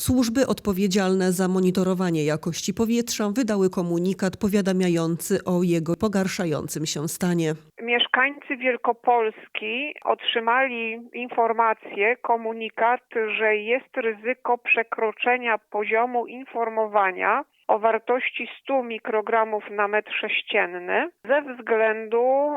Służby odpowiedzialne za monitorowanie jakości powietrza wydały komunikat powiadamiający o jego pogarszającym się stanie. Mieszkańcy Wielkopolski otrzymali informację, komunikat, że jest ryzyko przekroczenia poziomu informowania o wartości 100 mikrogramów na metr sześcienny ze względu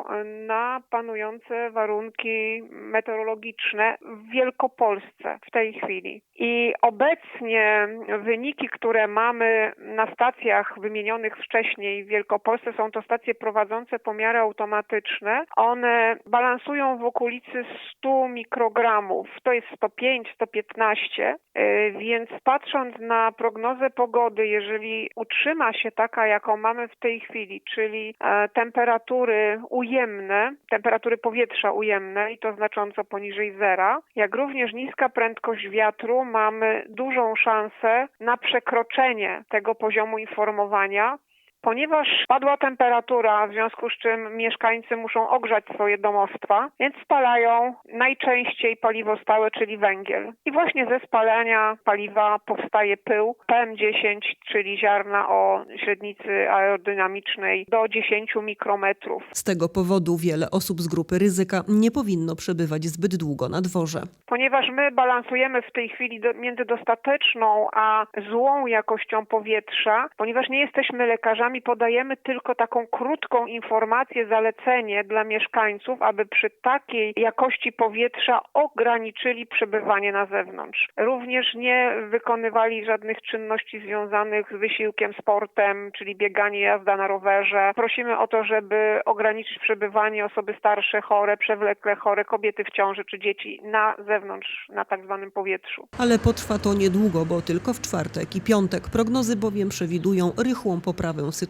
na panujące warunki meteorologiczne w Wielkopolsce w tej chwili. I obecnie wyniki, które mamy na stacjach wymienionych wcześniej w Wielkopolsce, są to stacje prowadzące pomiary automatyczne. One balansują w okolicy 100 mikrogramów, to jest 105, 115, yy, więc patrząc na prognozę pogody, jeżeli utrzyma się taka, jaką mamy w tej chwili, czyli e, temperatury ujemne, temperatury powietrza ujemne i to znacząco poniżej zera, jak również niska prędkość wiatru, mamy dużą szansę na przekroczenie tego poziomu informowania. Ponieważ spadła temperatura, w związku z czym mieszkańcy muszą ogrzać swoje domostwa, więc spalają najczęściej paliwo stałe, czyli węgiel. I właśnie ze spalania paliwa powstaje pył PM10, czyli ziarna o średnicy aerodynamicznej do 10 mikrometrów. Z tego powodu wiele osób z grupy ryzyka nie powinno przebywać zbyt długo na dworze. Ponieważ my balansujemy w tej chwili między dostateczną a złą jakością powietrza, ponieważ nie jesteśmy lekarzami, podajemy tylko taką krótką informację, zalecenie dla mieszkańców, aby przy takiej jakości powietrza ograniczyli przebywanie na zewnątrz. Również nie wykonywali żadnych czynności związanych z wysiłkiem, sportem, czyli bieganie, jazda na rowerze. Prosimy o to, żeby ograniczyć przebywanie osoby starsze, chore, przewlekle chore, kobiety w ciąży czy dzieci na zewnątrz, na tak zwanym powietrzu. Ale potrwa to niedługo, bo tylko w czwartek i piątek prognozy bowiem przewidują rychłą poprawę sytuacji,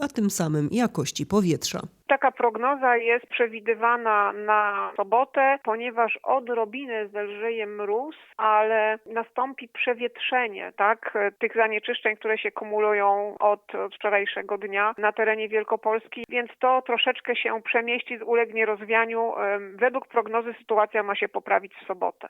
a tym samym jakości powietrza. Taka prognoza jest przewidywana na sobotę, ponieważ odrobinę zelżeje mróz, ale nastąpi przewietrzenie tak, tych zanieczyszczeń, które się kumulują od, od wczorajszego dnia na terenie Wielkopolski, więc to troszeczkę się przemieści, ulegnie rozwianiu. Według prognozy sytuacja ma się poprawić w sobotę.